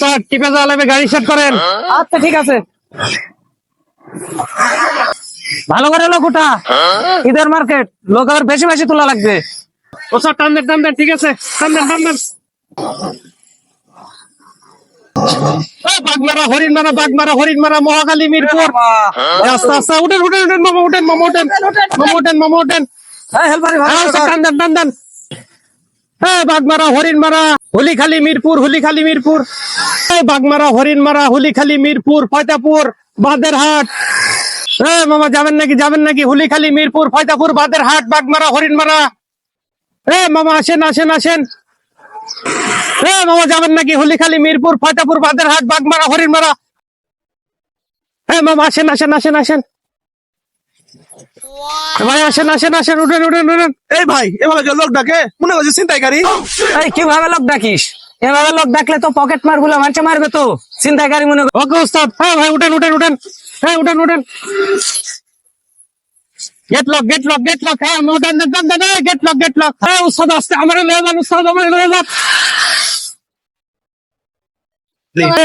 Sir টিপে যাওয়া লাগবে গাড়ি সেট করেন। আচ্ছা ঠিক আছে। ভালো করে লোক ওটা ঈদের মার্কেট লোক আবার বেশি বেশি তোলা লাগবে। ও স্যার টান দেন টান দেন ঠিক আছে। টান দেন টান দেন এই বাগমারা হরিণ মারা বাগমারা হরিণ মারা মহাকালী মিরপুর। এই আস্তে আস্তে উঠেন উঠেন উঠেন মামা উঠেন মামা উঠেন মামা উঠেন মামা উঠেন। হেল্পারি হ্যাঁ, টান দেন টান দেন। হ্যাঁ বাগমারা হরিণ মারা হুলিখালি মিরপুর হুলিখালি মিরপুর। বাগমারা হরিণ মারা হুলিখালি মিরপুর, ফয়তাপুর, বাদেরহাট। হ্যাঁ মামা, যাবেন নাকি যাবেন নাকি? হুলিখালি মিরপুর, ফয়তাপুর, বাদেরহাট, বাগমারা হরিণ মারা এ মামা, আসেন আসেন আসেন। এ মামা, যাবেন নাকি? হুলিখালি মিরপুর, ফয়তাপুর, বাদেরহাট, বাগমারা হরিণ মারা হ্যাঁ মামা, আসেন আসেন আসেন আসেন। ভাই আসেন আসেন আসেন উঠেন উঠেন উঠেন। এই ভাই এভাবে কেউ লোক ডাকে? মনে করছে ছিনতাইকারী এই কীভাবে লোক ডাকিস? এভাবে লোক ডাকলে তো পকেট মারগুলো মানুষে মারবে তো। মনে ওকে ওস্তাদ। হ্যাঁ ভাই উঠেন উঠেন উঠেন। হ্যাঁ উঠেন উঠেন। Gate lock gate lock gate lock হ্যাঁ উঠেন গেট লক গেট লক হ্যাঁ উস্তাদ আসতে আমার লয়ে যান উস্তাদ আমার লয়ে যান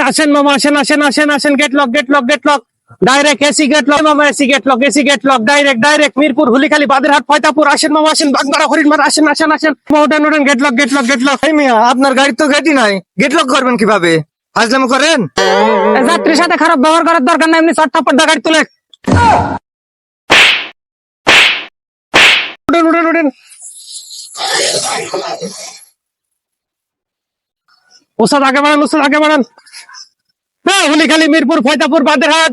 আসেন মামা আসেন আসেন আসেন আসেন gate lock gate lock gate lock direct AC gate lock মামা AC gate lock AC gate lock direct direct Mirpur Hulikhali Baderhat Foyetapur আসেন মামা, আসেন হরিণমারা, আসেন আসেন আসেন। Gate lock gate lock gate lock মিয়া, আপনার গাড়ি তো গেটই নাই। গেট লক করবেন কীভাবে? আজলাম করেন? যাত্রীর সাথে খারাপ ব্যবহার করার দরকার নাই, এমনি গাড়ি তুলে। উঠেন উঠেন উঠেন। ওসাদ আগে বাড়ান ওসাদ আগে বাড়ান। হ্যাঁ হুলিখালি, মিরপুর ফয়তাপুর বাদেরহাট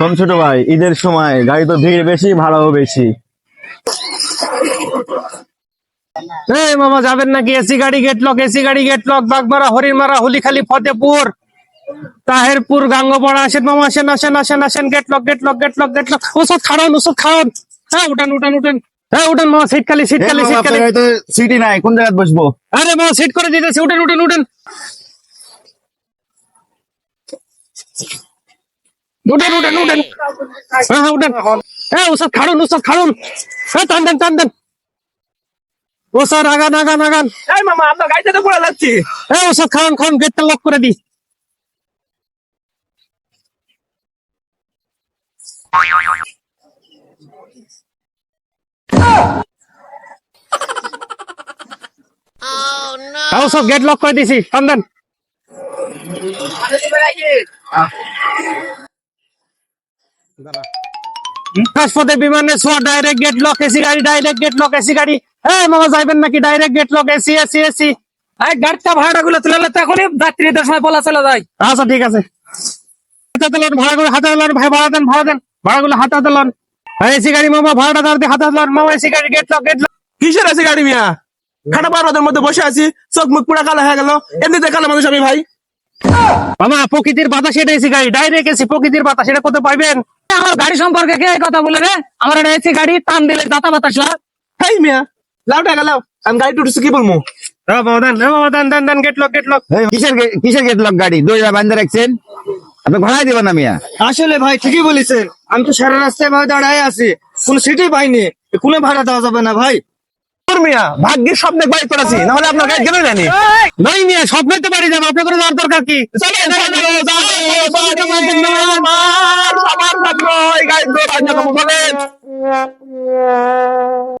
শোন ছোট ভাই ঈদের সময় গাড়ি তো ভিড় বেশি ভাড়াও বেশি। এই মামা যাবেন নাকি? এসি গাড়ি গেট লক এসি গাড়ি গেট লক বাগমারা হরিণমারা হুলিখালি ফতেপুর তাহেরপুর গাঙ্গপাড়া আসেন মামা আসেন আসেন আসেন আসেন gate lock gate lock gate lock gate lock ওসব খাড়ান ওসব খাওয়ান হ্যাঁ উঠান উঠান উঠান। হ্যাঁ উঠান মামা সিট খালি সিট খালি সিট খালি তো সিটি নাই কোন জায়গায় বসবো? আরে মামা সিট করে দিতেছি উঠেন উঠেন উঠেন। উঠেন উঠেন উঠেন হ্যাঁ হ্যাঁ উঠেন হ্যাঁ ওসব খাড়ুন ওসব খাড়ুন। হ্যাঁ টান দেন টান দেন। ও স্যার আগান আগান আগান এই মামা আপনার গাড়িতে তো পড়ে যাচ্ছি। হ্যাঁ ওসব খাওয়ান খাওয়ান গেটটা লক করে দি। হ্যাঁ সব গেট লক করে দিছি টান দেন। হাসপাতাল বিমানে সোয়া ডাইরেক্ট গেট লক এসি গাড়ি ডাইরেক্ট গেট লক এসি গাড়ি। হ্যাঁ মামা যাইবেন নাকি? Direct gate lock AC AC AC এই গাড়িটা ভাড়া গুলো তুলে তো এখনই যাত্রীদের সময় বলা চলে যায়। আচ্ছা ঠিক আছে। হাতে লোন ভাড়া করে হাতে লোন ভাই ভাড়া দেন ভাড়া দেন। ভাড়াগুলো হাতে লোন। এসি গাড়ি মামা ভাড়াটা তার হাতে লোন। মামা এসি গাড়ি গেট লক গেট লক কিসের আছে গাড়ি মিয়া? খাটা পার্বতের মধ্যে বসে আছি চোখ মুখ পুরা কালো হয়ে গেল। এমনিতে কালো মানুষ আমি ভাই। মামা প্রকৃতির বাতাস এটা এসি গাড়ি। ডাইরেক্ট এসি প্রকৃতির বাতাস এটা কোথায় পাইবেন? আমার গাড়ি সম্পর্কে কে কথা বলে রে? আমার একটা এসি গাড়ি টান দিলে দাতা বাতাস হয়। হেই মিয়া লাউ টাকা লাও আমি গাড়ি উঠেছি কি বলব এই, আসলে ভাই ঠিকই বলেছেন। আমি তো সারা রাস্তায় ভাই দাঁড়ায় আছি। কোন সিটই পাইনি। কোনো ভাড়া দেওয়া যাবে না ভাই। মিয়া ভাগ্যের স্বপ্নে বাড়ি করেছি নাহলে আপনার গায়ে কেন জানি নাই নিয়ে সব তো বাড়ি যাব আপনার করে যাওয়ার দরকার কি বলেন